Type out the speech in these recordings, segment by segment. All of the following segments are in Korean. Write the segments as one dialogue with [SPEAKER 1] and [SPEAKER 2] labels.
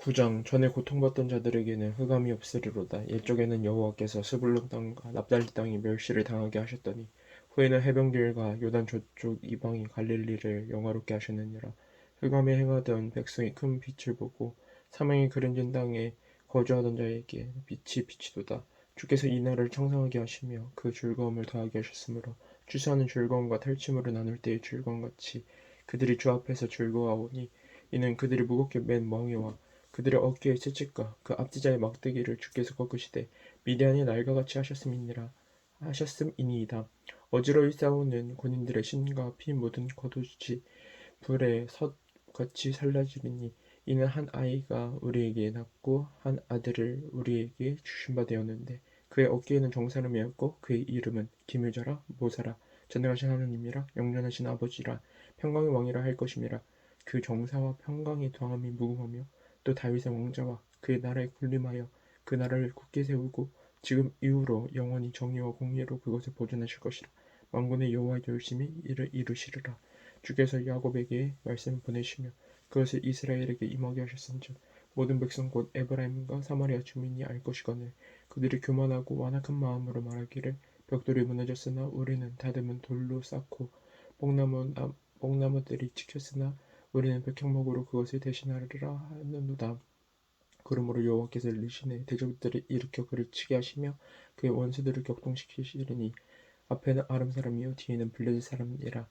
[SPEAKER 1] 9장 전에 고통받던 자들에게는 흑암이 없으리로다. 옛적에는 여호와께서 스불론 땅과 납달리 땅이 멸시를 당하게 하셨더니 후에는 해변길과 요단 저쪽 이방인 갈릴리를 영화롭게 하셨느니라. 흑암에 행하던 백성이 큰 빛을 보고 사망의 그림진 땅에 거주하던 자에게 빛이 비치도다. 주께서 이 날을 창성하게 하시며 그 즐거움을 더하게 하셨으므로 추수하는 즐거움과 탈취물을 나눌 때의 즐거움같이 그들이 주 앞에서 즐거워하오니 이는 그들이 무겁게 맨 멍에와 그들의 어깨의 채찍과 그 앞지자의 막대기를 주께서 꺾으시되 미디안의 날과 같이 하셨음이니라 하셨음이니이다. 어지러이 싸우는 군인들의 신과 피 묻은 겉옷이 불에 섯같이 살라지리니 이는 한 아이가 우리에게 낳고 한 아들을 우리에게 주신 바 되었는데 그의 어깨에는 정사름이었고 그의 이름은 기묘자라 모사라 전능하신 하나님이라 영전하신 아버지라 평강의 왕이라 할 것임이라 그 정사와 평강의 더함이 무궁하며 또 다윗의 왕자와 그의 나라에 군림하여 그 나라를 굳게 세우고 지금 이후로 영원히 정의와 공의로 그것을 보존하실 것이라. 만군의 여호와 열심히 이를 이루시리라. 주께서 야곱에게 말씀을 보내시며 그것을 이스라엘에게 임하게 하셨은즉 모든 백성 곧 에브라임과 사마리아 주민이 알 것이거늘 그들이 교만하고 완악한 마음으로 말하기를 벽돌이 무너졌으나 우리는 다듬은 돌로 쌓고 뽕나무 나- 뽕나무들이 찍혔으나 우리는 백향목으로 그것을 대신하리라 하는도다. 그러므로 여호와께서 일르시네 대적들을 일으켜 그를 치게 하시며 그의 원수들을 격동시키시리니 앞에는 아람 사람이요 뒤에는 블레셋 사람이라.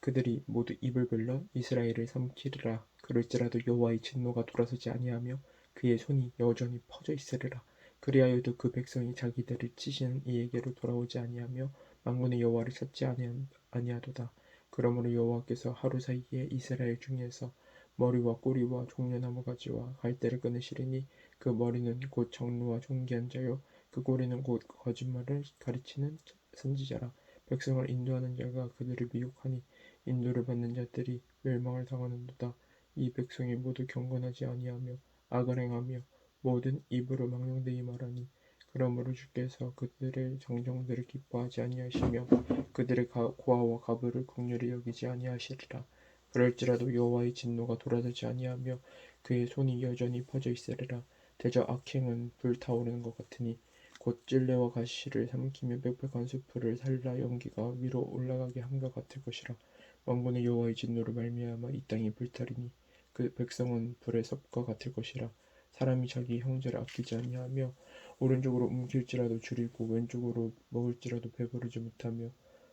[SPEAKER 1] 그들이 모두 입을 벌려 이스라엘을 삼키리라. 그럴지라도 여호와의 진노가 돌아서지 아니하며 그의 손이 여전히 퍼져 있으리라. 그리하여도 그 백성이 자기들을 치시는 이에게로 돌아오지 아니하며 만군의 여호와를 찾지 아니하- 아니하도다 그러므로 여호와께서 하루 사이에 이스라엘 중에서 머리와 꼬리와 종려나무 가지와 갈대를 끊으시리니 그 머리는 곧 정루와 존귀한 자요 그 꼬리는 곧 거짓말을 가르치는 선지자라. 백성을 인도하는 자가 그들을 미혹하니 인도를 받는 자들이 멸망을 당하는도다. 이 백성이 모두 경건하지 아니하며 악을 행하며 모든 입으로 망령되이 말하니 그러므로 주께서 그들의 정정들을 기뻐하지 아니하시며 그들의 가- 고아와 가부를 긍휼히 여기지 아니하시리라. 그럴지라도 여호와의 진노가 돌아서지 아니하며 그의 손이 여전히 퍼져 있으리라. 대저 악행은 불타오르는 것 같으니 곧 찔레와 가시를 삼키며 빽빽한 수풀을 살라 연기가 위로 올라가게 함과 같을 것이라. 왕군의 여호와의 진노로 말미암아 이 땅이 불타리니 그 백성은 불의 섭과 같을 것이라. 사람이 자기 형제를 아끼지 아니하며 오른쪽으로 움킬지라도 줄이고 왼쪽으로 먹을지라도 배부르지 못하며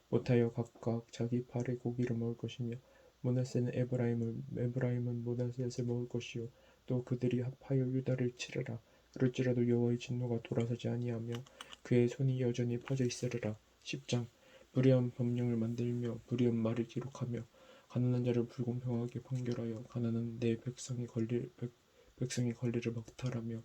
[SPEAKER 1] 못하여 각각 자기 발의 고기를 먹을 것이며 모나세는 에브라임을 에브라임은 모나셋을 먹을 것이요. 또 그들이 합하여 유다를 치르라. 그럴지라도 여호와의 진노가 돌아서지 아니하며 그의 손이 여전히 퍼져 있으리라. 10장. 불의한 법령을 만들며 불의한 말을 기록하며 가난한 자를 불공평하게 판결하여 가난한 내 백성이 권리 백, 백성이 권리를 막탈하며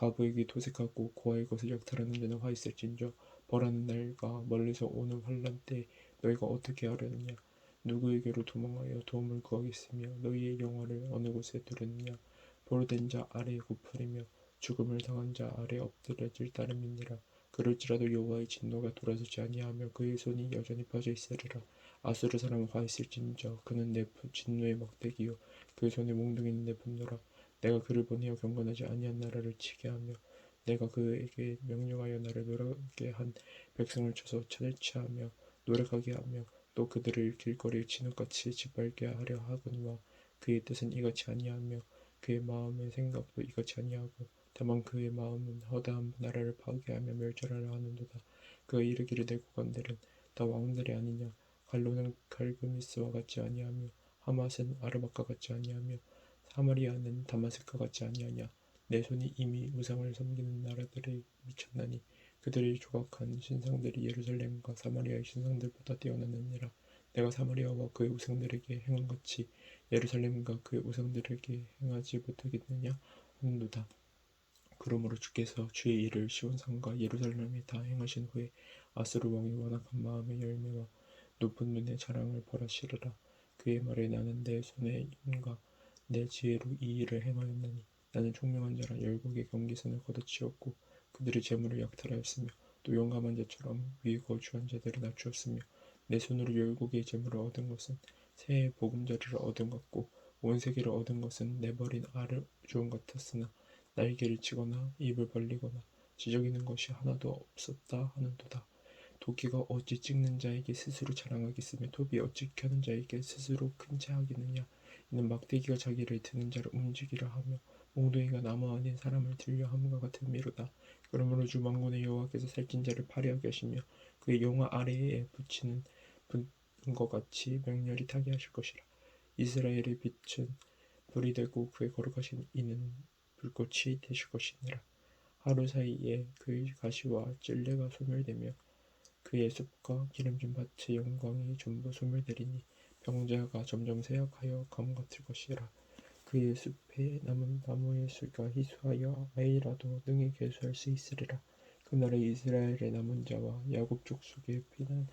[SPEAKER 1] 가부에게 도색하고 고아의 것을 약탈하는 데는 화 있을진저 벌하는 날과 멀리서 오는 환란 때 너희가 어떻게 하려느냐? 누구에게로 도망하여 도움을 구하겠으며 너희의 영화를 어느 곳에 두르느냐? 보로된 자 아래에 굽으리며 죽음을 당한 자 아래 엎드려질 따름이니라. 그럴지라도 여호와의 진노가 돌아서지 아니하며 그의 손이 여전히 퍼져 있으리라. 아수르 사람은 화 있을진저 그는 내 부- 진노의 막대기요. 그의 손에 몽둥이는 내 분노라 내가 그를 보내어 경건하지 아니한 나라를 치게 하며 내가 그에게 명령하여 나를 노력하게 한 백성을 쳐서 철취하며 노력하게 하며 또 그들을 길거리에 진흙같이 짓밟게 하려 하거니와 그의 뜻은 이같이 아니하며 그의 마음의 생각도 이같이 아니하고 다만 그의 마음은 허다한 나라를 파괴하며 멸절하려 하는도다. 그가 이르기를 내 구간들은 다 왕들이 아니냐. 갈로는 갈그미스와 같지 아니하며 하맛은 아르박과 같지 아니하며 사마리아는 다마스과 같지 아니하냐? 내 손이 이미 우상을 섬기는 나라들에 미쳤나니 그들이 조각한 신상들이 예루살렘과 사마리아의 신상들보다 뛰어나느니라. 내가 사마리아와 그의 우상들에게 행한 같이 예루살렘과 그의 우상들에게 행하지 못하겠느냐? 하는도다. 그러므로 주께서 주의 일을 시온산과 예루살렘에 다 행하신 후에 아스르 왕이 완악한 마음의 열매와 높은 눈의 자랑을 벌하시리라. 그의 말에 나는 내 손의 힘과 내 지혜로 이 일을 행하였나니 나는 총명한 자라 열국의 경계선을 걷어치웠고 그들의 재물을 약탈하였으며 또 용감한 자처럼 위에 거주한 자들을 낮추었으며 내 손으로 열국의 재물을 얻은 것은 새해 보금자리를 얻은 것고 온 세계를 얻은 것은 내 버린 알을 주음 같았으나 날개를 치거나 입을 벌리거나 지저귀는 것이 하나도 없었다 하는도다. 도끼가 어찌 찍는 자에게 스스로 자랑하겠으며 톱이 어찌 켜는 자에게 스스로 큰 체하겠느냐 이는 막대기가 자기를 드는 자를 움직이라 하며 몽둥이가 나무 아닌 사람을 들려 함과 같은 미로다. 그러므로 주 만군의 여호와께서 살찐 자를 파리하게 하시며 그의 영화 아래에 붙이는 분과 같이 명렬히 타게 하실 것이라. 이스라엘의 빛은 불이 되고 그의 거룩하신 이는 불꽃이 되실 것이니라. 하루 사이에 그의 가시와 찔레가 소멸되며 그의 숲과 기름진 밭의 영광이 전부 소멸되리니 병자가 점점 쇠약하여 감 같을 것이라. 그의 숲에 남은 나무의 수가 희수하여 아이라도 능히 개수할 수 있으리라. 그날에 이스라엘의 남은 자와 야곱 족속의 피난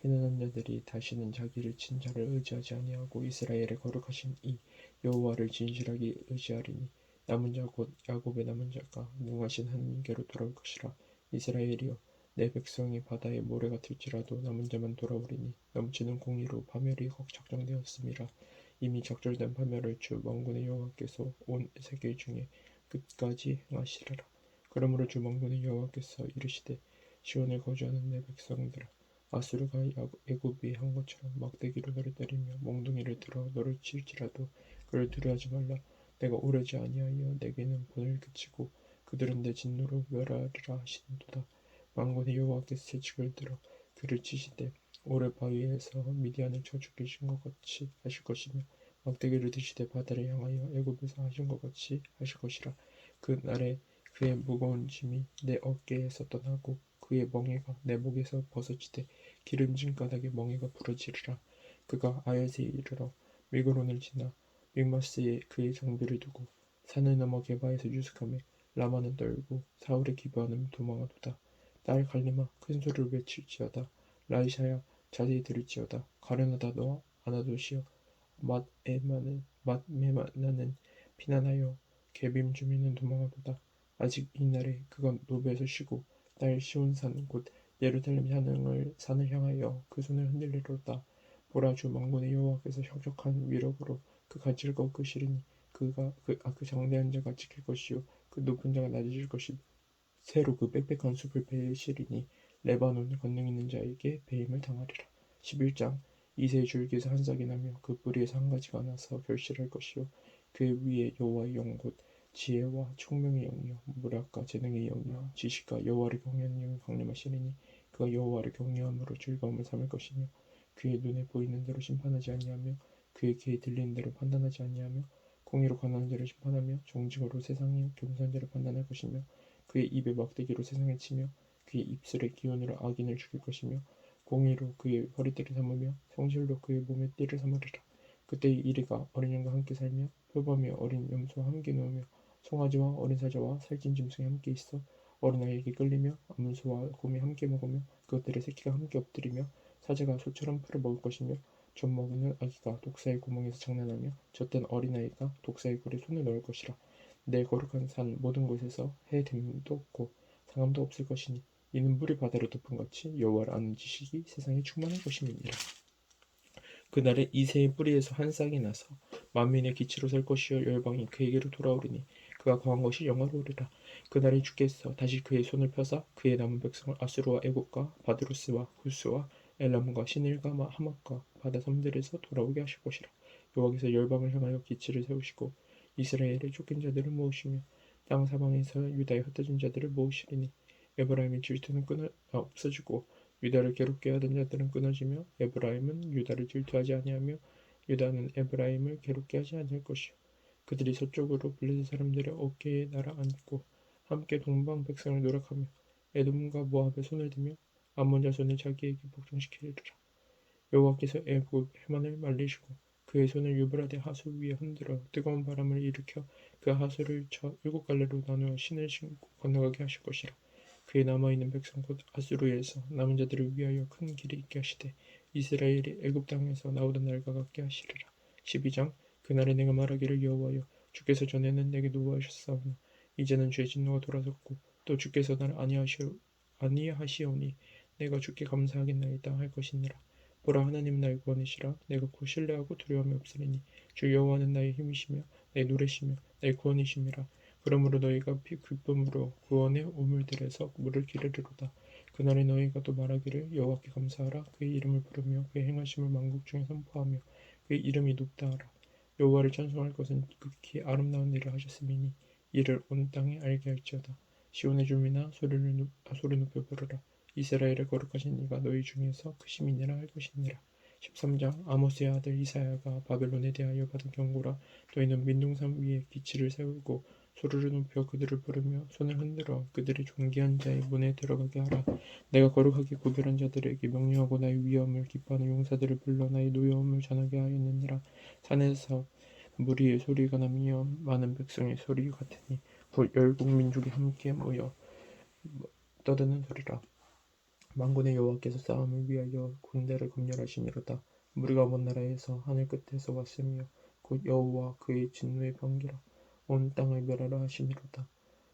[SPEAKER 1] 피난한 자들이 다시는 자기를 친 자를 의지하지 아니하고 이스라엘의 거룩하신 이 여호와를 진실하게 의지하리니 남은 자 곧 야곱의 남은 자가 능하신 하나님께로 돌아올 것이라. 이스라엘이여 내 백성이 바다의 모래 같을지라도 남은 자만 돌아오리니 넘치는 공의로 파멸이 헉 작정되었음이라 이미 작절된 파멸을 주 왕군의 여호와께서 온 세계 중에 끝까지 행하시리라. 그러므로 주 왕군의 여호와께서 이르시되 시온에 거주하는 내 백성들아 아수르가 야- 애굽이 한 것처럼 막대기로 너를 때리며 몽둥이를 들어 너를 칠지라도 그를 두려워하지 말라. 내가 오래지 아니하여 내게는 본을 그치고 그들은 내 진노로 멸하리라 하시는도다 만군의 여호와께서 채찍을 들어 그를 치시되 오래 바위에서 미디안을 쳐 죽이신 것 같이 하실 것이며 막대기를 드시되 바다를 향하여 애굽에서 하신 것 같이 하실 것이라. 그 날에 그의 무거운 짐이 내 어깨에서 떠나고 그의 멍에가 내 목에서 벗어지되 기름진 가닥에 멍에가 부러지리라. 그가 아엿에 이르러 미그론을 지나 믹마스에 그의 장비를 두고 산을 넘어 게바에서 유숙하며 라마는 떨고 사울의 기부하는 도망하도다 딸 갈리마 큰 소리를 외칠지어다. 라이샤야 자세히 들을지어다. 가련하다 너와 아나도시여. 맛에마는 맛메마나는 피난하여 개빔 주민은 도망하도다. 아직 이 날에 그가 노베에서 쉬고 딸 시온산 곧 예루살렘 산을 산을 향하여 그 손을 흔들리로다. 보라 주 망군의 여호와께서 혁혁한 위력으로 그 가지를 꺾으시리니 그가 그, 아, 그 장대한 자가 지킬 것이요. 그 높은 자가 낮아질 것이요 새로 그 빽빽한 숲을 베시리니 레바논 권능 있는 자에게 배임을 당하리라. 11장 이새의 줄기에서 한 싹이 나며 그 뿌리에서 한 가지가 나서 결실할 것이요. 그 위에 여호와의 영곧 지혜와 총명의 영이요. 무력과 재능의 영이요. 지식과 여호와를 경외하는 영이 강림하시리니 그가 여호와를 경외함으로 즐거움을 삼을 것이며 그의 눈에 보이는 대로 심판하지 아니하며 그의 귀에 들리는 대로 판단하지 아니하며 공의로 관하는 자를 심판하며 정직으로 세상의 겸손한 자를 판단할 것이며 그의 입에 막대기로 세상을 치며 그의 입술의 기운으로 악인을 죽일 것이며 공의로 그의 허리띠를 삼으며 성실로 그의 몸에 띠를 삼으리라. 그때 이리가 어린 양과 함께 살며 표범이 어린 염소와 함께 누우며 송아지와 어린 사자와 살찐 짐승이 함께 있어 어린아이에게 끌리며 암소와 곰이 함께 먹으며 그것들의 새끼가 함께 엎드리며 사자가 소처럼 풀을 먹을 것이며 젖 먹는 아기가 독사의 구멍에서 장난하며 젖된 어린아이가 독사의 굴에 손을 넣을 것이라 내 거룩한 산 모든 곳에서 해됨도 없고 상함도 없을 것이니 이는 물이 바다를 덮은 같이 여호와를 아는 지식이 세상에 충만한 것임이니라. 그날에 이새의 뿌리에서 한 싹이 나서 만민의 기치로 설 것이요 열방이 그에게로 돌아오리니 그가 거한 것이 영화로우리라. 그날에 주께서 다시 그의 손을 펴사 그의 남은 백성을 아수르와 애국과 바드루스와 후스와 엘람과 시닐과 마- 하맛과 바다 섬들에서 돌아오게 하실 것이라. 여호와께서 열방을 향하여 기치를 세우시고 이스라엘의 쫓긴 자들을 모으시며 땅 사방에서 유다의 흩어진 자들을 모으시리니 에브라임의 질투는 끊어 아, 없어지고 유다를 괴롭게 하던 자들은 끊어지며 에브라임은 유다를 질투하지 아니하며 유다는 에브라임을 괴롭게 하지 아니할 것이요. 그들이 서쪽으로 블레셋 사람들의 어깨에 날아앉고 함께 동방 백성을 노력하며 에돔과 모압의 손을 대며 암몬 자손을 자기에게 복종시키리라. 여호와께서 애굽 해만을 말리시고 그의 손을 유브라데 하수 위에 흔들어 뜨거운 바람을 일으켜 그 하수를 저 일곱 갈래로 나누어 신을 신고 건너가게 하실 것이라. 그의 남아있는 백성 곧 아수르에서 남은 자들을 위하여 큰 길이 있게 하시되 이스라엘이 애굽 땅에서 나오던 날과 같게 하시리라. 12장 그날에 내가 말하기를 여호와여 주께서 전에는 내게 노하셨사오나 이제는 죄 진노가 돌아섰고 또 주께서 나를 아니하시오 아니하시오니 내가 주께 감사하겠나이다 할 것이니라 보라 하나님은 나의 구원이시라. 내가 곧 신뢰하고 두려움이 없으리니 주 여호와는 나의 힘이시며 내 노래시며 내 구원이심이라. 그러므로 너희가 비 기쁨으로 구원의 우물들에서 물을 기르리로다. 그날에 너희가 또 말하기를 여호와께 감사하라. 그의 이름을 부르며 그의 행하심을 만국 중에 선포하며 그의 이름이 높다 하라. 여호와를 찬송할 것은 극히 아름다운 일을 하셨음이니 이를 온 땅에 알게 할지어다. 시온의 주민아 소리를 높, 아, 소리 높여 부르라 이스라엘의 거룩하신 이가 너희 중에서 크심이니라 할 것이니라. 13장 아모스의 아들 이사야가 바벨론에 대하여 받은 경고라. 너희는 민둥산 위에 기치를 세우고 소리를 높여 그들을 부르며 손을 흔들어 그들의 존귀한 자의 문에 들어가게 하라. 내가 거룩하게 구별한 자들에게 명령하고 나의 위엄을 기뻐하는 용사들을 불러 나의 노여움을 전하게 하였느니라. 산에서 무리의 소리가 나며 많은 백성의 소리 같으니 곧 열 국 민족이 함께 모여 떠드는 소리라 만군의 여호와께서 싸움을 위하여 군대를 검열하심이로다. 무리가 먼 나라에서 하늘 끝에서 왔으며 곧 여호와 그의 진노의 번기라 온 땅을 멸하라 하심이로다.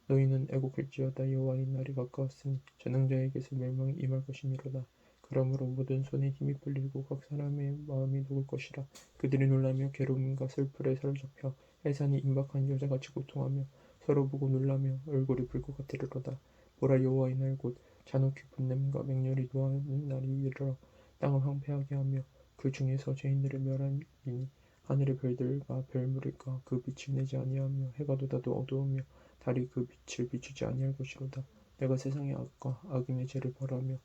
[SPEAKER 1] 너희는 애곡할지어다. 여호와의 날이 가까웠으니 전능자에게서 멸망이 임할 것이미로다. 그러므로 모든 손에 힘이 풀리고 각 사람의 마음이 녹을 것이라. 그들이 놀라며 괴로움과 슬픔에 사로잡혀 해산이 임박한 여자같이 고통하며 서로 보고 놀라며 얼굴이 붉고 같으리로다. 보라 여호와의 날곧 잔혹히 분냄과 맹렬히 노하는 날이 이르러 땅을 황폐하게 하며 그 중에서 죄인들을 멸하리니 하늘의 별들과 별무리가 그 빛을 내지 아니하며 해가 돋아도 어두우며 달이 그 빛을 비추지 아니할 것이로다. 내가 세상의 악과 악인의 죄를 벌하며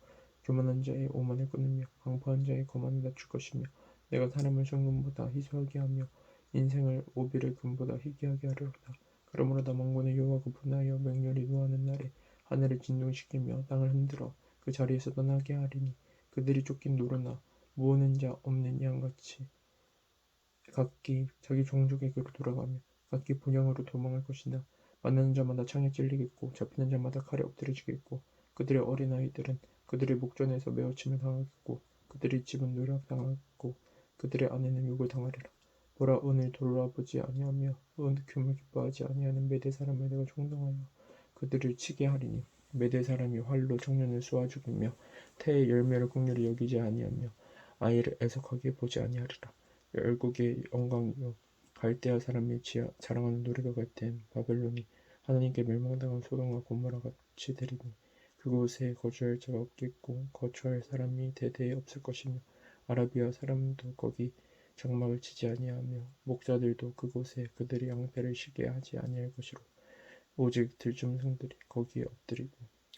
[SPEAKER 1] 교만한 자의 오만을 끊으며 강포한 자의 거만을 낮출 것이며 내가 사람을 정금보다 희소하게 하며 인생을 오비를 금보다 희귀하게 하리로다. 그러므로 나 망군의 여호와가 분하여 맹렬히 노하는 날에 하늘을 진동시키며 땅을 흔들어 그 자리에서 떠나게 하리니 그들이 쫓긴 노르나 모으는 자 없는 양같이 각기 자기 종족에게로 돌아가며 각기 본향으로 도망할 것이나 만나는 자마다 창에 찔리겠고 잡히는 자마다 칼에 엎드려지겠고 그들의 어린아이들은 그들의 목전에서 메어침을 당하겠고 그들의 집은 노략당하겠고 그들의 아내는 욕을 당하리라. 보라 오늘 돌아보지 아니하며 은금을 기뻐하지 아니하는 메대 사람을 내가 총동하여 그들을 치게 하리니 메대 사람이 활로 청년을 쏘아 죽이며 태의 열매를 국률이 여기지 아니하며 아이를 애석하게 보지 아니하리라. 열국의 영광이요. 갈대아 사람이 지하, 자랑하는 노래가 같은 바벨론이 하나님께 멸망당한 소돔과 고모라 같이 되리니 그곳에 거주할 자가 없겠고 거주할 사람이 대대에 없을 것이며 아라비아 사람도 거기 장막을 치지 아니하며 목자들도 그곳에 그들의 양패를 쉬게 하지 아니할 것이로 오직 들짐승들이 거기에 엎드리고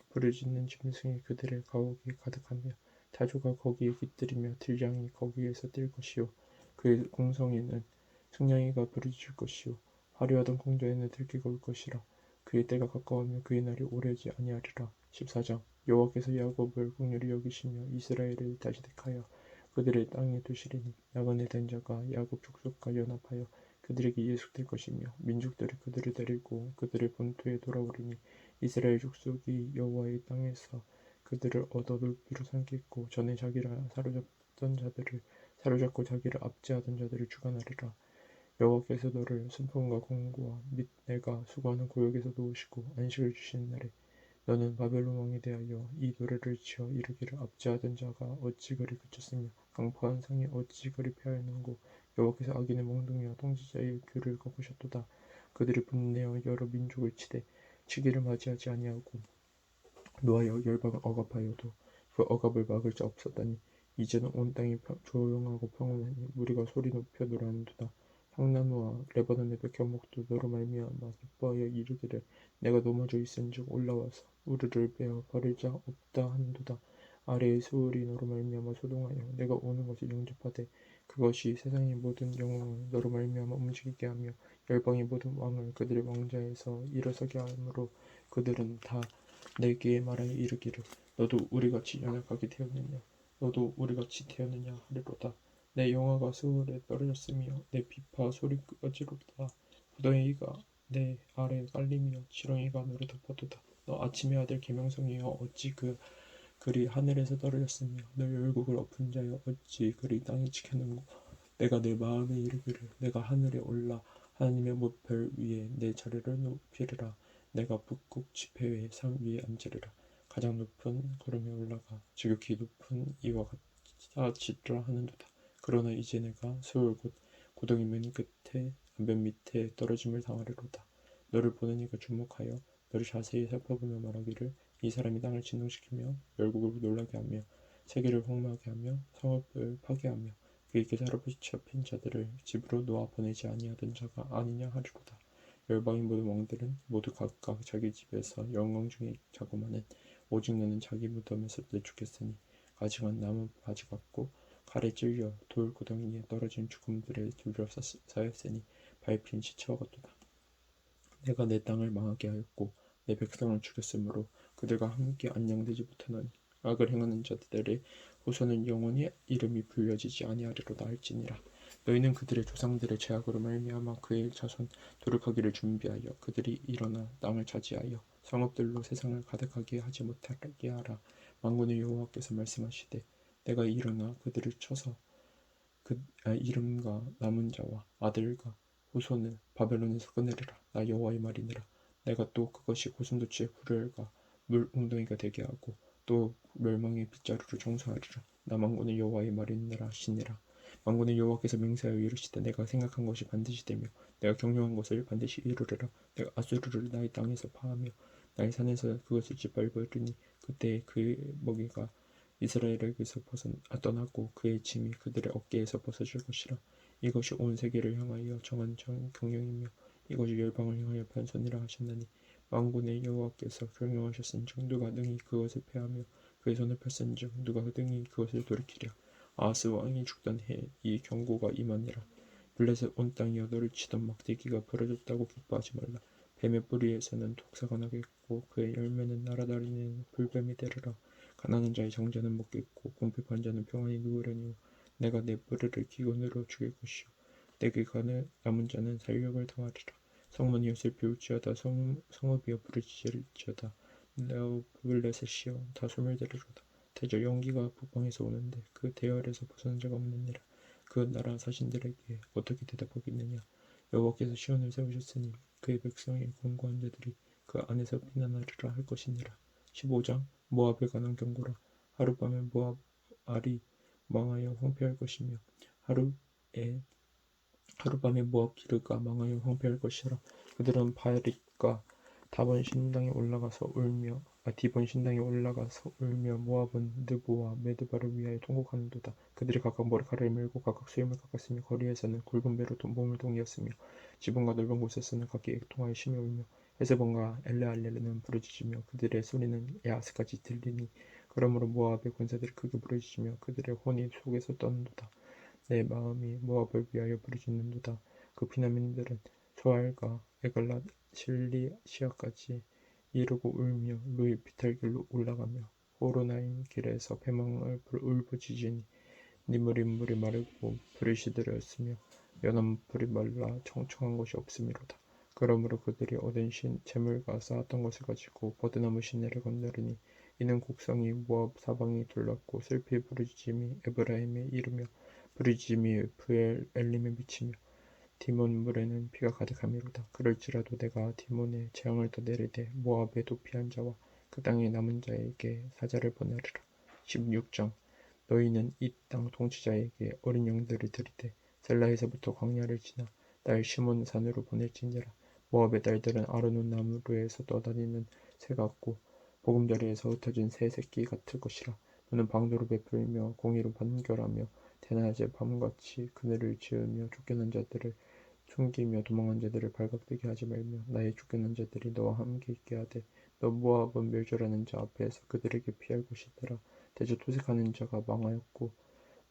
[SPEAKER 1] 부르짖는 짐승이 그들의 가옥이 가득하며 타조가 거기에 깃들이며 들량이 거기에서 뛸 것이요. 그의 공성에는 승냥이가 부르짖을 것이요. 화려하던 공자에는 들기가 올 것이라. 그의 때가 가까우며 그의 날이 오래지 아니하리라. 14장. 여호와께서 야곱을 국률이 여기시며 이스라엘을 다시 택하여 그들의 땅에 두시리니 나그네 된 자가 야곱 족속과 연합하여 그들에게 예속될 것이며 민족들이 그들을 데리고 그들의 본토에 돌아오리니 이스라엘 족속이 여호와의 땅에서 그들을 얻어 높이로 삼겠고 전에 자기를 사로잡던 자들을 사로잡고 자기를 압제하던 자들을 주관하리라. 여호와께서 너를 순풍과 공고와 및 내가 수고하는 고역에서 놓으시고 안식을 주시는 날에 너는 바벨론 왕에 대하여 이 노래를 지어 이르기를 압제하던 자가 어찌 그리 그쳤으며 강포한 상이 어찌 그리 패하였는고 여호와께서 악인의 몽둥이와 통치자의 귀를 꺾으셨도다. 그들이 분내어 여러 민족을 치되 치기를 맞이하지 아니하고 노하여 열방을 억압하여도 그 억압을 막을 자 없었다니. 이제는 온 땅이 평- 조용하고 평온하니 우리가 소리 높여 노래하는도다. 향나무와 레바논의 백향목도 너로 말미암아 기뻐하여 이르기를 내가 넘어져 있은즉 올라와서 우리를 베어 버릴 자 없다 하는도다. 아래의 수울이 너로 말미암아 소동하여 내가 오는 것을 영접하되 그것이 세상의 모든 영웅을 너로 말미암아 움직이게 하며 열방의 모든 왕을 그들의 왕자에서 일어서게 하므로 그들은 다 내게 말하여 이르기를 너도 우리같이 연약하게 되었느냐? 너도 우리같이 되었느냐? 하리로다. 내 영화가 수울에 떨어졌으며 내 비파 소리까지로다. 부더이가 내 아래 깔리며 지렁이가 너를 덮어도다. 너 아침의 아들 계명성이여. 어찌 그 그리 하늘에서 떨어졌으며 너 열국을 엎은 자여 어찌 그리 땅에 지켰는고 내가 내 마음에 이르기를 내가 하늘에 올라 하나님의 목별 위에 내 자리를 높이리라 내가 북극 지폐의 산 위에 앉으리라 가장 높은 구름에 올라가 지극히 높은 이와 쌓아치리라 하는도다. 그러나 이제 내가 서울 곧 고동이 맨 끝에 맨 밑에 떨어짐을 당하리로다. 너를 이가 주목하여 너를 자세히 살펴보며 말하기를 이 사람이 땅을 진동시키며 열국을 놀라게 하며 세계를 황망하게 하며 성읍을 파괴하며 그의 계사로부터 잡힌 자들을 집으로 놓아 보내지 아니하던 자가 아니냐 하리로다. 열방인 모든 왕들은 모두 각각 자기 집에서 영광 중에 자고만은 오직 너는 자기 무덤에서 내쫓겼으니 가증한 나무 바지 같고 칼에 찔려 돌 구덩이에 떨어진 죽음들의 둘러싸였으니 밟힌 시체와 같도다. 내가 내 땅을 망하게 하였고 내 백성을 죽였으므로 그들과 함께 안녕되지 못하노니 악을 행하는 자들의 후손은 영원히 이름이 불려지지 아니하리로다 할지니라. 너희는 그들의 조상들의 죄악으로 말미암아 그의 자손 도륙하기를 준비하여 그들이 일어나 땅을 차지하여 성읍들로 세상을 가득하게 하지 못하게 하라. 만군의 여호와께서 말씀하시되 내가 일어나 그들을 쳐서 그 아, 이름과 남은 자와 아들과 후손을 바벨론에서 꺼내리라. 나 여호와의 말이니라. 내가 또 그것이 고슴도치의 굴혈과 물 웅덩이가 되게 하고 또 멸망의 빗자루를 정수하리라. 나 만군의 여호와의 말이니라 하시니라. 만군의 여호와께서 맹세하여 이르시되 내가 생각한 것이 반드시 되며 내가 경영한 것을 반드시 이루리라. 내가 아수르를 나의 땅에서 파하며 나의 산에서 그것을 짓밟으리니 그때 그의 먹이가 이스라엘에게서 벗어 떠나고 그의 짐이 그들의 어깨에서 벗어질 것이라. 이것이 온 세계를 향하여 정한 정 경영이며 이것이 열방을 향하여 변선이라 하셨나니 만군의 여호와께서 경영하셨은즉 누가 능히 그것을 패하며 그의 손을 폈은즉 누가 능히 그것을 돌이키랴. 아하스 왕이 죽던 해 이 경고가 임하니라. 블레셋 온 땅이여 너를 치던 막대기가 부러졌다고 기뻐하지 말라. 뱀의 뿌리에서는 독사가 나겠고 그의 열매는 날아다니는 불뱀이 되리라. 가난한 자의 장자는 먹겠고 궁핍한 자는 평안히 누우려니와 내가 내 뿌리를 기근으로 죽일 것이요 가는 남은 자는 살육을 당하리라. 성문이여 슬피울지어다. 성, 성읍이여 부르짖을지어다. 레오 블레셋이여 다 소멸되리로다. 대저 연기가 북방에서 오는데 그 대열에서 벗어난 자가 없느니라. 그 나라 사신들에게 어떻게 대답하겠느냐? 여호와께서 시온을 세우셨으니 그의 백성의 공고한 자들이 그 안에서 피난하리라 할 것이니라. 15장 모압에 관한 경고라. 하룻밤에 모압 알이 망하여 황폐할 것이며 하루에 하룻밤에 모압 기르가 망하여 황폐할 것이라. 그들은 바alit과 다본 신당에 올라가서 울며 아, 디본 신당에 올라가서 울며 모압은 느보와 메드바를 위하여 통곡하는도다. 그들이 각각 머리카락을 밀고 각각 수염을 깎았으며 거리에서는 굵은 배로 몸을 동이었으며 지붕과 넓은 곳에서는 각기 액통하여 심히 울며 에스본과 엘레알레는 부르짖으며 그들의 소리는 야스까지 들리니 그러므로 모압의 군사들이 크게 부르짖으며 그들의 혼이 속에서 떠는도다 내 마음이 모압을 위하여 부르짖는도다 그 피난민들은 소알과 에글랏 실리시아까지 이르고 울며 루이 비탈길로 올라가며 호로나임 길에서 패망을 울부짖으니 니물이 물이 마르고 불이 시들었으며 연한 불이 말라 청청한 것이 없음이로다. 그러므로 그들이 얻은 신 재물과 쌓았던 것을 가지고 버드나무 시내를 건너리니 이는 곡성이 모압 사방이 둘렀고 슬피 부르짖음이 에브라임에 이르며 부르짖음이 브엘 엘림에 미치며 디몬 물에는 피가 가득함이로다. 그럴지라도 내가 디몬에 재앙을 더 내리되 모압의 도피한 자와 그 땅의 남은 자에게 사자를 보내리라. 16장 너희는 이 땅 통치자에게 어린 영들을 들이되 셀라에서부터 광야를 지나 딸 시몬 산으로 보낼지니라. 모압의 딸들은 아르논 나무루에서 떠다니는 새 같고 보금자리에서 흩어진 새 새끼 같을 것이라. 너는 방도로 베풀며 공의로 판결하며 대낮에 밤같이 그늘을 지으며 쫓겨난 자들을 숨기며 도망한 자들을 발각되게 하지 말며 나의 쫓겨난 자들이 너와 함께 있게 하되 너 모압은 멸절하는 자 앞에서 그들에게 피할 곳이더라. 대저 도색하는 자가 망하였고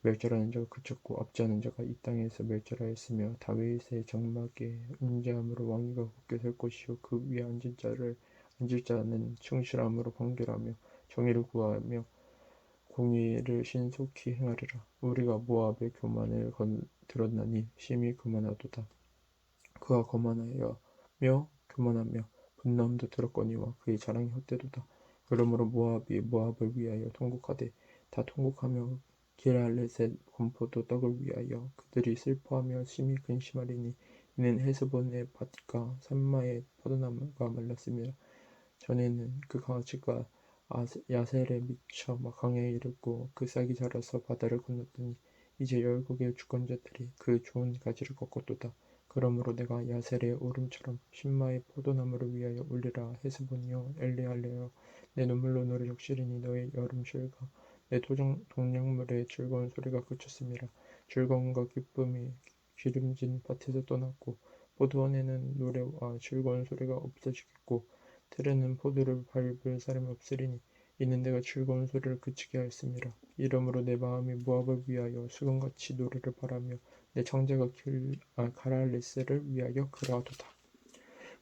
[SPEAKER 1] 멸절하는 자가 그쳤고 압제하는 자가 이 땅에서 멸절하였으며 다윗의 장막에 웅재함으로 왕위가 굳게 설 것이요 그 위에 앉은 자를 앉을 자는 충실함으로 판결하며 정의를 구하며 공의를 신속히 행하리라. 우리가 모압의 교만을 건 들었나니 심히 교만하도다. 그가 거만하여 며 교만하며 분남도 들었거니와 그의 자랑이 헛되도다. 그러므로 모압이 모압을 위하여 통곡하되 다 통곡하며 기랄렛의 건포도 떡을 위하여 그들이 슬퍼하며 심히 근심하리니 이는 헤스본의 밭과 산마의 포도나무가 말랐으며 전에는 그 강아지가 야셀에 미쳐 강야에 이르고 그 싹이 자라서 바다를 건넜더니 이제 열국의 주권자들이 그 좋은 가지를 꺾었도다. 그러므로 내가 야셀의 오름처럼 신마의 포도나무를 위하여 울리라 헤스본이여 엘레알레여 내 눈물로 노래 적시리니 너의 여름실과 내 토종 동량물의 즐거운 소리가 그쳤음이라. 즐거움과 기쁨이 기름진 밭에서 떠났고 포도원에는 노래와 즐거운 소리가 없어지겠고 틀에는 포도를 밟을 사람이 없으리니 이는 내가 즐거운 소리를 그치게 하였음이라 이러므로 내 마음이 모압을 위하여 수금같이 노래를 바라며 내 창자가 길, 아, 가랄레스를 위하여 그라도다.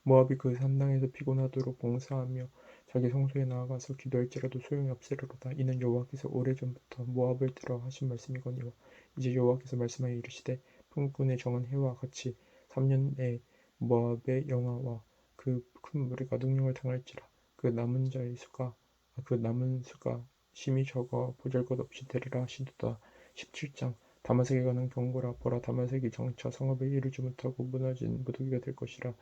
[SPEAKER 1] 모압이 그 산당에서 피곤하도록 봉사하며 자기 성소에 나아가서 기도할지라도 소용이 없으리로다. 이는 여호와께서 오래전부터 모압을 들어 하신 말씀이거니와 이제 여호와께서 말씀하여 이르시되 품꾼의 정한 해와 같이 3년에 모압의 영화와 그 큰 무리가 능력을 당할지라. 그 남은 자의 수가 아, 그 남은 수가 심히 적어 보잘것없이 되리라 하시도다. 17장. 다마색에 관한 경고라 보라. 다마색이 정차 성읍에 이르지 못하고 무너진 무더기가 될 것이라.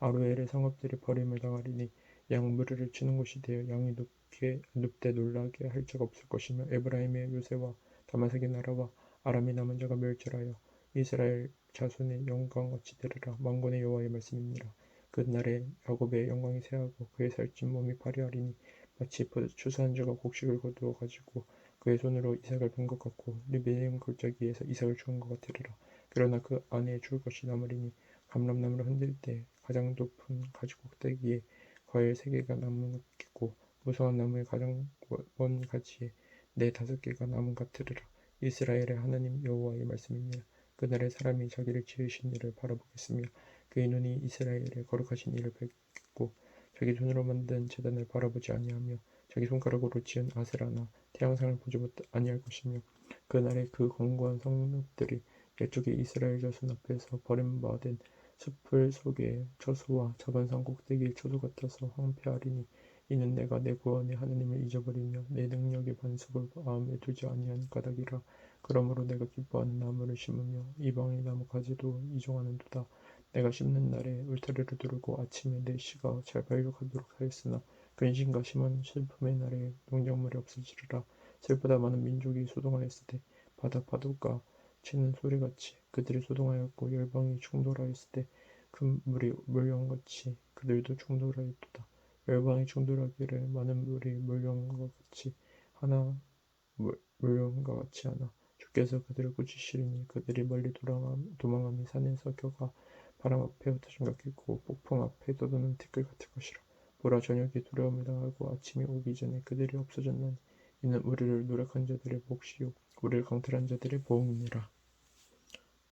[SPEAKER 1] 아루엘의 성읍들이 버림을 당하리니 양 무리를 치는 곳이 되어 양이 눕게 눕되 놀라게 할 자가 없을 것이며 에브라임의 요새와 다마색의 나라와 아람이 남은 자가 멸절하여 이스라엘 자손의 영광같이 되리라. 만군의 여호와의 말씀입니다. 그날에 야곱의 영광이 새하고 그의 살찐 몸이 화려하리니 마치 추수한 자가 곡식을 거두어 가지고 그의 손으로 이삭을 벤것 같고 리베임 골짜기에서 이삭을 주운 것 같으리라. 그러나 그 안에 줄 것이 남으리니 감람나무를 흔들 때 가장 높은 가지 꼭대기에 과일 세 개가 나무겠고 무성한 나무의 가장 먼 가지에 네 다섯 개가 나무 같으리라. 이스라엘의 하나님 여호와의 말씀입니다. 그날에 사람이 자기를 지으신 이를 바라보겠으며 그의 눈이 이스라엘의 거룩하신 이를 뵙고 자기 손으로 만든 재단을 바라보지 아니하며 자기 손가락으로 지은 아세라나 태양상을 보지 못 아니할 것이며 그날에 그 견고한 성읍들이 옛적의 이스라엘 자손 앞에서 버림받은 숲을 속에 처소와 작은 산 꼭대기의 처소 같아서 황폐하리니 이는 내가 내 구원의 하나님을 잊어버리며 내 능력의 반석을 마음에 두지 아니한 까닭이라. 그러므로 내가 기뻐하는 나무를 심으며 이방의 나무 가지도 이종하는도다 내가 심는 날에 울타리를 두르고 아침에 내 씨가 잘 발육하도록 하였으나 근심과 심한 슬픔의 날에 농작물이 없어지리라. 슬프다 많은 민족이 소동하였을 때 바다 파도가 치는 소리같이 그들이 소동하였고 열방이 충돌하였을 때큰 물이 몰려온같이 그들도 충돌하였도다. 열방이 충돌하기를 많은 물이 몰려온 것 같이 하나 몰려온 것 같이 하나 주께서 그들을 꾸짖으시리니 그들이 멀리 도망함, 도망함이 산에서 겨가 바람 앞에 흩어진 것 같고 폭풍 앞에 떠도는 티끌 같을 것이라. 보라 저녁이 두려움을 당하고 아침이 오기 전에 그들이 없어졌나니 이는 우리를 노력한 자들의 몫이요. 우리를 강탈한 자들의 보응이니라